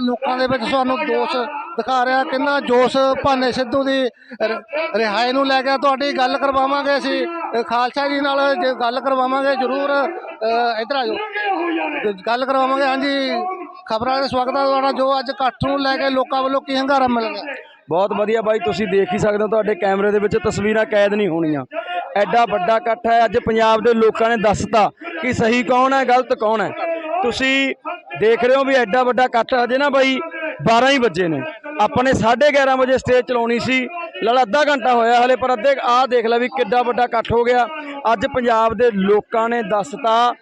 ਲੋਕਾਂ ਦੇ ਵਿੱਚ ਤੁਹਾਨੂੰ ਦੋਸ਼ ਦਿਖਾ ਰਿਹਾ, ਕਿੰਨਾ ਜੋਸ਼ ਭਾਨੇ ਸਿੱਧੂ ਦੀ ਰਿਹਾਈ ਨੂੰ ਲੈ ਕੇ ਤੁਹਾਡੀ ਗੱਲ ਕਰਵਾਵਾਂਗੇ ਅਸੀਂ। ਖਾਲਸਾ ਜੀ ਨਾਲ ਜੇ ਗੱਲ ਕਰਵਾਵਾਂਗੇ, ਜਰੂਰ ਇਧਰ ਆ ਜਾਓ। ਗੱਲ ਕਰਵਾਵਾਂਗੇ। ਹਾਂਜੀ, ਖਬਰਾਂ ਦੇ ਸਵਾਗਤ ਹੈ ਤੁਹਾਡਾ, ਜੋ ਅੱਜ ਇਕੱਠ ਨੂੰ ਲੈ ਕੇ ਲੋਕਾਂ ਵੱਲੋਂ ਕੀ ਹੰਗਾਰਾ ਮਿਲ ਰਿਹਾ ਬਹੁਤ ਵਧੀਆ ਬਾਈ, ਤੁਸੀਂ ਦੇਖ ਹੀ ਸਕਦੇ ਹੋ, ਤੁਹਾਡੇ ਕੈਮਰੇ ਦੇ ਵਿੱਚ ਤਸਵੀਰਾਂ ਕੈਦ ਨਹੀਂ ਹੋਣੀਆਂ। ਐਡਾ ਵੱਡਾ ਇਕੱਠ ਹੈ, ਅੱਜ ਪੰਜਾਬ ਦੇ ਲੋਕਾਂ ਨੇ ਦੱਸਤਾ ਕਿ ਸਹੀ ਕੌਣ ਹੈ, ਗਲਤ ਕੌਣ ਹੈ। ਤੁਸੀਂ ਦੇਖ ਰਹੇ ਹੋ ਵੀ ਐਡਾ ਵੱਡਾ ਇਕੱਠ ਹਜੇ ਨਾ ਬਾਈ 12 ਹੀ ਵਜੇ ਨੇ। ਆਪਣੇ ਨੇ 11:30 ਵਜੇ ਸਟੇਜ ਚਲਾਉਣੀ ਸੀ। ਲੜ ਅੱਧਾ ਘੰਟਾ ਹੋਇਆ ਹਲੇ, ਪਰ ਅੱਧੇ, ਆਹ ਦੇਖ ਲੈ ਵੀ ਕਿੱਡਾ ਵੱਡਾ ਇਕੱਠ ਹੋ ਗਿਆ। ਅੱਜ ਪੰਜਾਬ ਦੇ ਲੋਕਾਂ ਨੇ ਦੱਸਤਾ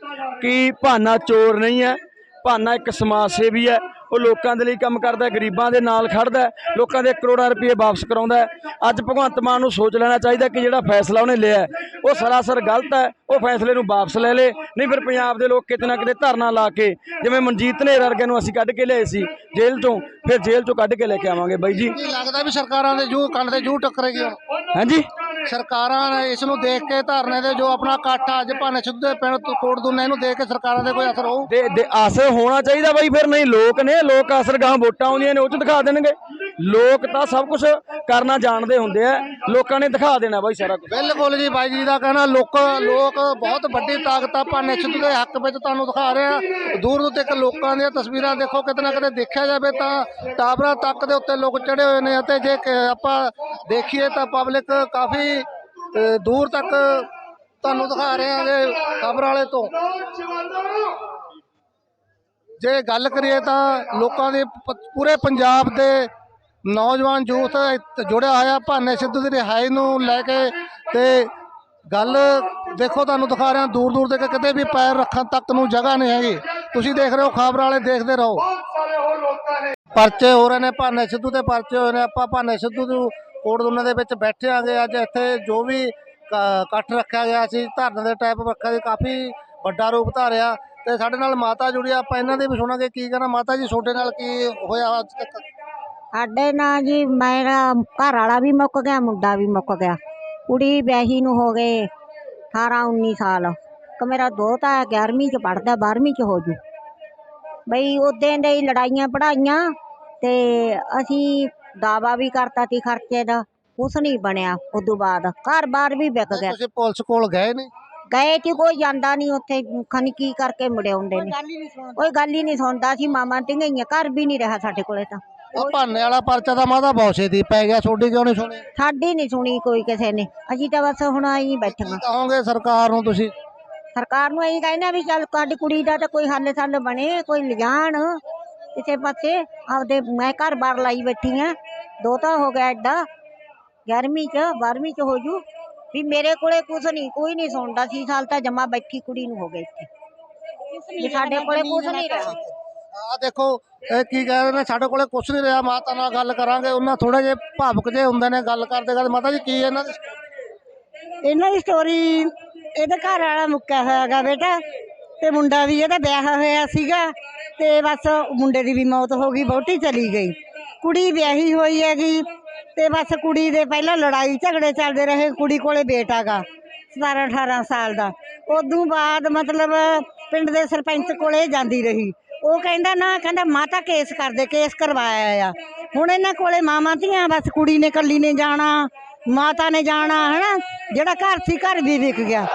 ਕਿ ਭਾਨਾ ਚੋਰ ਨਹੀਂ ਹੈ, ਭਾਨਾ ਇੱਕ ਸਮਾਜ ਸੇਵੀ ਹੈ। ਉਹ ਲੋਕਾਂ ਦੇ ਲਈ ਕੰਮ ਕਰਦਾ ਗਰੀਬਾਂ ਦੇ ਨਾਲ ਖੜਦਾ ਲੋਕਾਂ ਦੇ ਕਰੋੜਾਂ ਰੁਪਏ ਵਾਪਸ ਕਰਾਉਂਦਾ। ਅੱਜ ਭਗਵੰਤ ਮਾਨ ਨੂੰ ਸੋਚ ਲੈਣਾ ਚਾਹੀਦਾ ਕਿ ਜਿਹੜਾ ਫੈਸਲਾ ਉਹਨੇ ਲਿਆ ਉਹ ਸਰਾਸਰ ਗਲਤ ਹੈ ਉਹ ਫੈਸਲੇ ਨੂੰ ਵਾਪਸ ਲੈ ਲੇ। ਨਹੀਂ ਫਿਰ ਪੰਜਾਬ ਦੇ ਲੋਕ ਕਿਤੇ ਨਾ ਕਿਤੇ ਧਰਨਾ ਲਾ ਕੇ ਜਿਵੇਂ ਮਨਜੀਤ ਨੇ ਵਰਗੇ ਨੂੰ ਅਸੀਂ ਕੱਢ ਕੇ ਲਿਆਏ ਸੀ ਜੇਲ੍ਹ ਤੋਂ ਫਿਰ ਜੇਲ੍ਹ ਤੋਂ ਕੱਢ ਕੇ ਲੈ ਕੇ ਆਵਾਂਗੇ ਬਾਈ ਜੀ। ਲੱਗਦਾ ਵੀ ਸਰਕਾਰਾਂ ਦੇ ਜੂ ਕੰਨ ਦੇ ਜੂ ਟੱਕਰੇਗੀ ਹਾਂਜੀ ਸਰਕਾਰਾਂ ਨੇ ਇਸ ਨੂੰ ਦੇਖ ਕੇ ਧਰਨੇ ਦੇ ਜੋ ਆਪਣਾ ਇਕੱਠ ਅੱਜ ਭਾਨੇ ਸਿੱਧੂ ਦੇ ਪਿੰਡ ਤੋਂ ਕੋਟ ਦੁੰਨੇ, ਇਹਨੂੰ ਦੇਖ ਕੇ ਸਰਕਾਰਾਂ ਦੇ ਕੋਈ ਅਸਰ ਹੋਊ? ਦੇ ਅਸਰ ਹੋਣਾ ਚਾਹੀਦਾ ਬਾਈ, ਫਿਰ ਨਹੀਂ, ਲੋਕ ਨੇ, ਲੋਕ ਅਸਰ ਗਾਂ ਵੋਟਾਂ ਆਉਂਦੀਆਂ ਨੇ, ਉਹ ਚ ਦਿਖਾ ਦੇਣਗੇ। ਲੋਕ ਤਾਂ ਸਭ ਕੁਝ ਕਰਨਾ ਜਾਣਦੇ ਹੁੰਦੇ ਆ। ਲੋਕਾਂ ਨੇ ਦਿਖਾ ਦੇਣਾ ਬਾਈ ਸਾਰਾ ਕੁਝ ਬਿਲਕੁਲ ਜੀ ਬਾਈ ਜੀ ਦਾ ਕਹਿਣਾ, ਲੋਕ ਲੋਕ ਬਹੁਤ ਵੱਡੀ ਤਾਕਤ ਆਪਾਂ ਨਿਸ਼ਚਿਤ ਦੇ ਹੱਕ ਵਿੱਚ ਤੁਹਾਨੂੰ ਦਿਖਾ ਰਹੇ ਆ। ਦੂਰ ਦੂਰ ਤੱਕ ਲੋਕਾਂ ਦੀਆਂ ਤਸਵੀਰਾਂ ਦੇਖੋ, ਕਿਤੇ ਨਾ ਕਿਤੇ ਦੇਖਿਆ ਜਾਵੇ ਤਾਂ ਟਾਵਰਾਂ ਤੱਕ ਦੇ ਉੱਤੇ ਲੋਕ ਚੜੇ ਹੋਏ ਨੇ ਅਤੇ ਜੇ ਆਪਾਂ ਦੇਖੀਏ ਤਾਂ ਪਬਲਿਕ ਕਾਫੀ ਦੂਰ ਤੱਕ ਤੁਹਾਨੂੰ ਦਿਖਾ ਰਹੇ ਆਗੇ ਖਬਰ ਵਾਲੇ ਤੋਂ। ਜੇ ਗੱਲ ਕਰੀਏ ਤਾਂ ਲੋਕਾਂ ਦੇ ਪੂਰੇ ਪੰਜਾਬ ਦੇ ਨੌਜਵਾਨ ਯੂਥ ਜੁੜਿਆ ਹੋਇਆ ਭਾਨੇ ਸਿੱਧੂ ਦੀ ਰਿਹਾਈ ਨੂੰ ਲੈ ਕੇ ਤੇ ਗੱਲ ਦੇਖੋ ਤੁਹਾਨੂੰ ਦਿਖਾ ਰਿਹਾ ਦੂਰ ਦੂਰ ਤੱਕ ਕਿਤੇ ਵੀ ਪੈਰ ਰੱਖਣ ਤੱਕ ਨੂੰ ਜਗ੍ਹਾ ਨਹੀਂ ਹੈਗੀ। ਤੁਸੀਂ ਦੇਖ ਰਹੇ ਹੋ ਖਬਰ ਵਾਲੇ ਦੇਖਦੇ ਰਹੋ। ਪਰਚੇ ਹੋ ਰਹੇ ਨੇ ਭਾਨੇ ਸਿੱਧੂ ਦੇ ਪਰਚੇ ਹੋਏ ਨੇ। ਆਪਾਂ ਭਾਨੇ ਸਿੱਧੂ ਨੂੰ ਕੋਟ ਦੁਨੇ ਦੇ ਵਿੱਚ ਬੈਠੇ ਆਂਗੇ। ਅੱਜ ਇੱਥੇ ਜੋ ਵੀ ਕ- ਇਕੱਠ ਰੱਖਿਆ ਗਿਆ ਸੀ ਧਰਨੇ ਦੇ ਟਾਈਪ ਰੱਖਿਆ ਸੀ ਕਾਫੀ ਵੱਡਾ ਰੂਪ ਧਾਰਿਆ। ਤੇ ਸਾਡੇ ਨਾਲ ਮਾਤਾ ਜੁੜੀ ਆ, ਆਪਾਂ ਇਹਨਾਂ ਦੀ ਵੀ ਸੁਣਾਂਗੇ ਕੀ ਕਹਿਣਾ? ਮਾਤਾ ਜੀ ਤੁਹਾਡੇ ਨਾਲ ਕੀ ਹੋਇਆ ਅੱਜ ਤੱਕ? ਸਾਡੇ ਨਾਲ ਜੀ ਮੇਰਾ ਘਰ ਵਾਲਾ ਵੀ ਮੁੱਕ ਗਿਆ ਮੁੰਡਾ ਵੀ ਮੁੱਕ ਗਿਆ। ਕੁੜੀ ਵਿਆਹੀ ਨੂੰ ਹੋ ਗਏ 18 19 ਸਾਲ। ਕਿ ਮੇਰਾ ਦੋਤਾ 11ਵੀਂ ਚ ਪੜਦਾ 12ਵੀਂ ਚ ਹੋ ਜੂ। ਬਈ ਉਦੋਂ ਦੇ ਹੀ ਲੜਾਈਆਂ ਪੜਾਈਆਂ ਤੇ ਅਸੀਂ ਦਾਵਾ ਵੀ ਕਰਤਾ ਤੀ ਖਰਚੇ ਦਾ ਕੁਛ ਨਹੀਂ ਬਣਿਆ ਉਦੋਂ ਬਾਅਦ। ਘਰ-ਬਾਰ ਵੀ ਵਿਕ ਗਿਆ। ਤੁਸੀਂ ਪੁਲਿਸ ਕੋਲ ਗਏ ਨੇ ਗਏ ਕਿ ਕੋਈ ਜਾਂਦਾ ਨਹੀਂ ਉੱਥੇ ਖਨੀ ਕੀ ਕਰਕੇ ਮੁੜੇ ਹੁੰਦੇ ਨੇ। ਕੋਈ ਗੱਲ ਹੀ ਨਹੀਂ ਸੁਣਦਾ। ਸੀ ਮਾਮਾ ਟਿੰਗਈਆਂ ਘਰ ਵੀ ਨਹੀਂ ਰਿਹਾ ਸਾਡੇ ਕੋਲੇ ਤਾਂ। ਉਹ ਭਾਨੇ ਵਾਲਾ ਪਰਚਾ ਤਾਂ ਮਾਦਾ ਬੌਸੇ ਦੀ ਪੈ ਗਿਆ ਛੋਡੀ ਕਿਉਂ ਨਹੀਂ ਸੁਣੀ? ਸਾਡੀ ਨਹੀਂ ਸੁਣੀ ਕੋਈ ਕਿਸੇ ਨੇ। ਅਸੀਂ ਤਾਂ ਬਸ ਹੁਣ ਆਈ ਬੈਠੀਆਂ ਕਹੋਗੇ ਸਰਕਾਰ ਨੂੰ ਤੁਸੀਂ? ਸਰਕਾਰ ਨੂੰ ਇਹੀ ਕਹਿੰਦੇ ਆ ਵੀ ਚੱਲ ਸਾਡੀ ਕੁੜੀ ਦਾ ਤਾਂ ਕੋਈ ਹੱਲ ਸੱਲ ਬਣੇ ਕੋਈ ਲਿਜਾਣ ਕਿਸੇ ਪਾਸੇ। ਆਪਦੇ ਮੈਂ ਘਰ ਬਾਰ ਲਾਈ ਬੈਠੀ ਆ ਦੋ ਤਾਂ ਹੋ ਗਿਆ ਐਡਾ 11ਵੀਂ ਚ 12ਵੀਂ ਚ ਹੋ ਜੂ ਵੀ ਮੇਰੇ ਕੋਲੇ ਕੁਛ ਨਹੀਂ ਕੋਈ ਨਹੀਂ ਸੁਣਦਾ। ਸੀ ਸਾਲ ਤਾਂ ਜਮਾ ਬੈਠੀ ਕੁੜੀ ਨੂੰ ਹੋ ਗਏ ਇੱਥੇ। ਵੀ ਸਾਡੇ ਕੋਲੇ ਕੁਛ ਨਹੀਂ ਰਿਹਾ ਆ ਦੇਖੋ, ਇਹ ਕੀ ਕਹਿ ਰਹੇ ਨੇ, ਸਾਡੇ ਕੋਲੇ ਕੁਛ ਨਹੀਂ ਰਿਹਾ, ਮਾਤਾ ਨਾਲ ਗੱਲ ਕਰਾਂਗੇ, ਉਹਨਾਂ ਥੋੜੇ ਜਿਹੇ ਭਾਵੁਕ ਜਿਹੇ ਹੁੰਦੇ ਨੇ ਗੱਲ ਕਰਦੇ ਕਰਦੇ। ਮਾਤਾ ਜੀ, ਕੀ ਇਹਨਾਂ ਦੀ ਇਹਨਾਂ ਦੀ ਸਟੋਰੀ ਇਹਦਾ ਘਰ ਵਾਲਾ ਮੁੱਕਿਆ ਹੋਇਆ ਬੇਟਾ, ਤੇ ਮੁੰਡਾ ਵੀ ਇਹਦਾ ਵਿਆਹ ਹੋਇਆ ਸੀਗਾ, ਤੇ ਬਸ ਮੁੰਡੇ ਦੀ ਵੀ ਮੌਤ ਹੋ ਗਈ ਬਹੁਤੀ ਚਲੀ ਗਈ। ਕੁੜੀ ਵਿਆਹੀ ਹੋਈ ਹੈਗੀ, ਤੇ ਬਸ ਕੁੜੀ ਦੇ ਪਹਿਲਾਂ ਲੜਾਈ ਝਗੜੇ ਚੱਲਦੇ ਰਹੇ, ਕੁੜੀ ਕੋਲੇ ਬੇਟਾ ਗਾ 17 18 ਸਾਲ ਦਾ। ਉਦੋਂ ਬਾਅਦ ਮਤਲਬ ਪਿੰਡ ਦੇ ਸਰਪੰਚ ਕੋਲੇ ਜਾਂਦੀ ਰਹੀ। ਉਹ ਕਹਿੰਦਾ ਨਾ, ਕਹਿੰਦਾ ਮਾਤਾ ਕੇਸ ਕਰਦੇ, ਕੇਸ ਕਰਵਾਇਆ ਆ। ਹੁਣ ਇਹਨਾਂ ਕੋਲੇ ਮਾਮਾ ਧੀਆਂ, ਬਸ ਕੁੜੀ ਨੇ ਕੱਲੀ ਨੇ ਜਾਣਾ, ਮਾਤਾ ਨੇ ਜਾਣਾ, ਹਨਾ? ਜਿਹੜਾ ਘਰ ਸੀ, ਘਰ ਵੀ ਵਿਕ ਗਿਆ।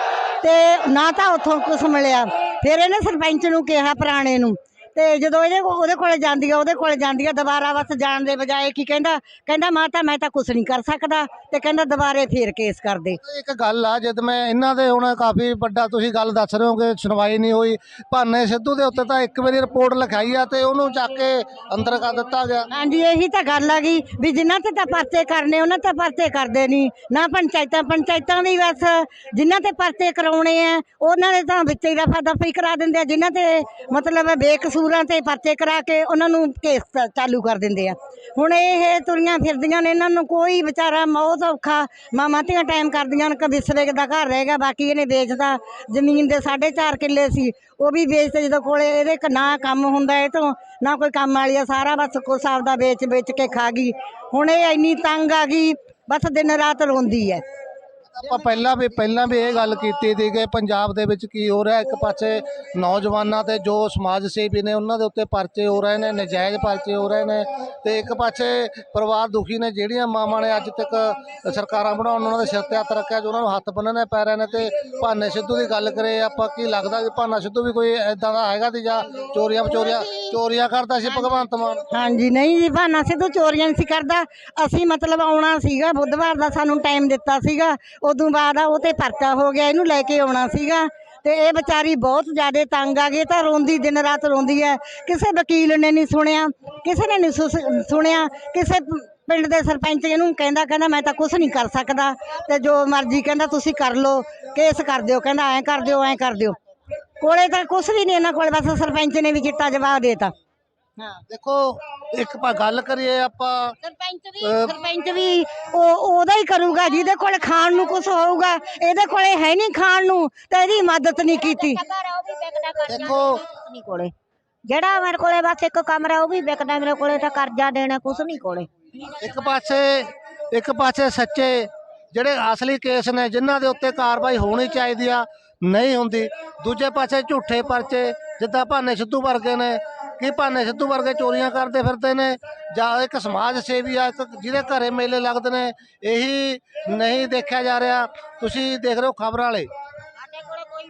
ਤੇ ਨਾ ਤਾਂ ਉੱਥੋਂ ਕੁਝ ਮਿਲਿਆ। ਫਿਰ ਇਹਨੇ ਸਰਪੰਚ ਨੂੰ ਕਿਹਾ, ਪੁਰਾਣੇ ਨੂੰ ਤੇ ਜਦੋਂ ਇਹਦੇ ਕੋ- ਉਹਦੇ ਕੋਲੇ ਜਾਂਦੀ ਆ ਉਹਦੇ ਕੋਲੇ ਜਾਂਦੀ ਆ ਦੁਬਾਰਾ ਬਸ ਜਾਣ ਦੇ ਬਜਾਏ ਕੀ ਕਹਿੰਦਾ ਕਹਿੰਦਾ ਮਾਤਾ ਮੈਂ ਤਾਂ ਕੁਝ ਨਹੀਂ ਕਰ ਸਕਦਾ ਤੇ ਕਹਿੰਦਾ ਦੁਬਾਰੇ ਫੇਰ ਕੇਸ ਕਰ ਦੇ ਇੱਕ ਗੱਲ ਆ ਜਦ ਮੈਂ ਇਹਨਾਂ ਦੇ ਹੁਣ ਕਾਫੀ ਵੱਡਾ ਤੁਸੀਂ ਗੱਲ ਦੱਸ ਰਹੇ ਹੋ ਕਿ ਸੁਣਵਾਈ ਨਹੀਂ ਹੋਈ ਭਾਨੇ ਸਿੱਧੂ ਦੇ ਉੱਤੇ ਤਾਂ ਇੱਕ ਵਾਰੀ ਰਿਪੋਰਟ ਲਿਖਾਈ ਆ ਤੇ ਉਹਨੂੰ ਚੱਕ ਕੇ ਅੰਦਰ ਕਰ ਦਿੱਤਾ ਗਿਆ। ਹਾਂਜੀ ਇਹੀ ਤਾਂ ਗੱਲ ਆ ਗਈ ਵੀ ਜਿਨ੍ਹਾਂ ਤੇ ਤਾਂ ਪਰਚੇ ਕਰਨੇ ਉਹਨਾਂ ਤੇ ਪਰਚੇ ਕਰਦੇ ਨਹੀਂ ਨਾ ਪੰਚਾਇਤਾਂ ਪੰਚਾਇਤਾਂ ਵੀ ਬਸ ਜਿਨ੍ਹਾਂ ਤੇ ਪਰਚੇ ਕਰਾਉਣੇ ਆ ਉਹਨਾਂ ਨੇ ਤਾਂ ਵਿੱਚ ਹੀ ਰਫਾ ਦਫੀ ਕਰਾ ਦਿੰਦੇ ਆ ਜਿਨ੍ਹਾਂ ਤੇ ਮਤਲਬ ਬੇਕਸੂਰਾਂ ਤੇ ਪਰਚੇ ਕਰਾ ਕੇ ਉਹਨਾਂ ਨੂੰ ਕੇਸ ਚਾਲੂ ਕਰ ਦਿੰਦੇ ਆ। ਹੁਣ ਇਹ ਤੁਰੀਆਂ ਫਿਰਦੀਆਂ ਨੇ, ਇਹਨਾਂ ਨੂੰ ਕੋਈ ਵਿਚਾਰਾ ਬਹੁਤ ਔਖਾ, ਮਾਮਾ ਧੀਆਂ ਟਾਈਮ ਕਰਦੀਆਂ ਨੇ ਕਿ ਵਿਸਵੇ ਦਾ ਘਰ ਰਹੇਗਾ ਬਾਕੀ ਇਹਨੇ ਵੇਚਦਾ, ਜ਼ਮੀਨ ਦੇ 4.5 ਕਿੱਲੇ ਸੀ, ਉਹ ਵੀ ਵੇਚਦੇ ਜਦੋਂ ਕੋਲੇ, ਇਹਦੇ ਨਾ ਕੰਮ ਹੁੰਦਾ ਇਹ ਤੋਂ, ਨਾ ਕੋਈ ਕੰਮ ਵਾਲੀ ਆ, ਸਾਰਾ ਬਸ ਕੁਛ ਆਪਦਾ ਵੇਚ ਵੇਚ ਕੇ ਖਾ ਗਈ। ਹੁਣ ਇਹ ਇੰਨੀ ਤੰਗ ਆ ਗਈ, ਬਸ ਦਿਨ ਰਾਤ ਰੋਂਦੀ ਹੈ। ਆਪਾਂ ਪਹਿਲਾਂ ਵੀ ਪਹਿਲਾਂ ਵੀ ਇਹ ਗੱਲ ਕੀਤੀ ਸੀ ਕਿ ਪੰਜਾਬ ਦੇ ਵਿੱਚ ਕੀ ਹੋ ਰਿਹਾ, ਇੱਕ ਪਾਸੇ ਨੌਜਵਾਨਾਂ ਤੇ ਜੋ ਸਮਾਜ ਸੇਵੀ ਨੇ ਉਹਨਾਂ ਦੇ ਉੱਤੇ ਪਰਚੇ ਹੋ ਰਹੇ ਨੇ, ਨਜਾਇਜ਼ ਪਰਚੇ ਹੋ ਰਹੇ ਨੇ ਤੇ ਇੱਕ ਪਾਸੇ ਪਰਿਵਾਰ ਦੁਖੀ ਨੇ, ਜਿਹੜੀਆਂ ਮਾਵਾਂ ਨੇ ਅੱਜ ਤੱਕ ਸਰਕਾਰਾਂ ਬਣਾਉਣ ਉਹਨਾਂ ਦੇ ਸਿਰ ਤੇ ਹੱਥ ਰੱਖਿਆ, ਜੋ ਉਹਨਾਂ ਨੂੰ ਹੱਥ ਬੰਨਣੇ ਪੈ ਰਹੇ ਨੇ ਤੇ ਭਾਨੇ ਸਿੱਧੂ ਦੀ ਗੱਲ ਕਰੇ ਆਪਾਂ ਕੀ ਲੱਗਦਾ ਕਿ ਭਾਨਾ ਸਿੱਧੂ ਵੀ ਕੋਈ ਐਦਾਂ ਦਾ ਹੈਗਾ ਤੇ ਜਾਂ ਚੋਰੀਆਂ ਚੋਰੀਆਂ ਚੋਰੀਆਂ ਕਰਦਾ ਸੀ ਭਗਵੰਤ ਮਾਨ? ਹਾਂਜੀ, ਨਹੀਂ ਜੀ, ਭਾਨਾ ਸਿੱਧੂ ਚੋਰੀਆਂ ਨਹੀਂ ਸੀ ਕਰਦਾ। ਅਸੀਂ ਮਤਲਬ ਆਉਣਾ ਸੀਗਾ, ਬੁੱਧਵਾਰ ਦਾ ਸਾਨੂੰ ਟਾਈਮ ਦਿੱਤਾ ਸੀਗਾ। ਉਦੋਂ ਬਾਅਦ ਆ, ਉਹ ਤੇ ਪਰਚਾ ਹੋ ਗਿਆ, ਇਹਨੂੰ ਲੈ ਕੇ ਆਉਣਾ ਸੀਗਾ। ਤੇ ਇਹ ਵਿਚਾਰੀ ਬਹੁਤ ਜ਼ਿਆਦਾ ਤੰਗ ਆ ਗਈ ਤਾਂ ਰੋਂਦੀ, ਦਿਨ ਰਾਤ ਰੋਂਦੀ ਹੈ। ਕਿਸੇ ਵਕੀਲ ਨੇ ਨਹੀਂ ਸੁਣਿਆ, ਕਿਸੇ ਨੇ ਨਹੀਂ ਸੁਸ- ਸੁਣਿਆ, ਕਿਸੇ ਪਿੰਡ ਦੇ ਸਰਪੰਚ ਇਹਨੂੰ ਕਹਿੰਦਾ ਕਹਿੰਦਾ ਮੈਂ ਤਾਂ ਕੁਝ ਨਹੀਂ ਕਰ ਸਕਦਾ। ਤੇ ਜੋ ਮਰਜ਼ੀ ਕਹਿੰਦਾ, ਤੁਸੀਂ ਕਰ ਲਓ, ਕੇਸ ਕਰ ਦਿਓ, ਕਹਿੰਦਾ ਐਂ ਕਰ ਦਿਓ, ਐਂ ਕਰ ਦਿਓ। ਕੋਲੇ ਤਾਂ ਕੁਝ ਵੀ ਨਹੀਂ ਇਹਨਾਂ ਕੋਲ, ਬਸ ਸਰਪੰਚ ਨੇ ਵੀ ਚਿੱਟਾ ਜਵਾਬ ਦੇਤਾ। ਹਾਂ। ਦੇਖੋ ਇੱਕ ਪਾ ਗੱਲ ਕਰੀਏ ਆਪਾਂ ਸਰਪੰਚ ਵੀ ਸਰਪੰਚ ਵੀ ਉਹ ਉਹਦਾ ਹੀ ਕਰੂਗਾ ਜਿਹਦੇ ਕੋਲ ਖਾਣ ਨੂੰ ਕੁਝ ਹੋਊਗਾ ਇਹਦੇ ਕੋਲੇ ਹੈ ਨਹੀਂ ਖਾਣ ਨੂੰ ਤਾਂ ਇਹਦੀ ਮਦਦ ਨਹੀਂ ਕੀਤੀ। ਦੇਖੋ। ਨਹੀਂ ਕੋਲੇ। ਜਿਹੜਾ ਮੇਰੇ ਕੋਲੇ ਬਸ ਇੱਕ ਕਮਰਾ ਉਹ ਵੀ ਵਿਕਦਾ ਮੇਰੇ ਕੋਲੇ ਤਾਂ ਕਰਜ਼ਾ ਦੇਣਾ ਕੁਝ ਨਹੀਂ ਕੋਲੇ। ਇੱਕ ਪਾਸੇ ਇੱਕ ਪਾਸੇ ਸੱਚੇ ਜਿਹੜੇ ਅਸਲੀ ਕੇਸ ਨੇ ਜਿਨ੍ਹਾਂ ਦੇ ਉੱਤੇ ਕਾਰਵਾਈ ਹੋਣੀ ਚਾਹੀਦੀ ਆ ਨਹੀਂ ਹੁੰਦੀ। ਦੂਜੇ ਪਾਸੇ ਝੂਠੇ ਪਰਚੇ ਜਿੱਦਾਂ ਭਾਨੇ ਸਿੱਧੂ ਵਰਗੇ ਨੇ ਕਿ ਭਾਨੇ ਸਿੱਧੂ ਵਰਗੇ ਚੋਰੀਆਂ ਕਰਦੇ ਫਿਰਦੇ ਨੇ, ਜਾਂ ਇੱਕ ਸਮਾਜ ਸੇਵੀ ਆ, ਇੱਕ ਜਿਹਦੇ ਘਰੇ ਮੇਲੇ ਲੱਗਦੇ ਨੇ, ਇਹੀ ਨਹੀਂ ਦੇਖਿਆ ਜਾ ਰਿਹਾ। ਤੁਸੀਂ ਦੇਖ ਰਹੇ ਹੋ ਖਬਰਾਂ ਵਾਲੇ।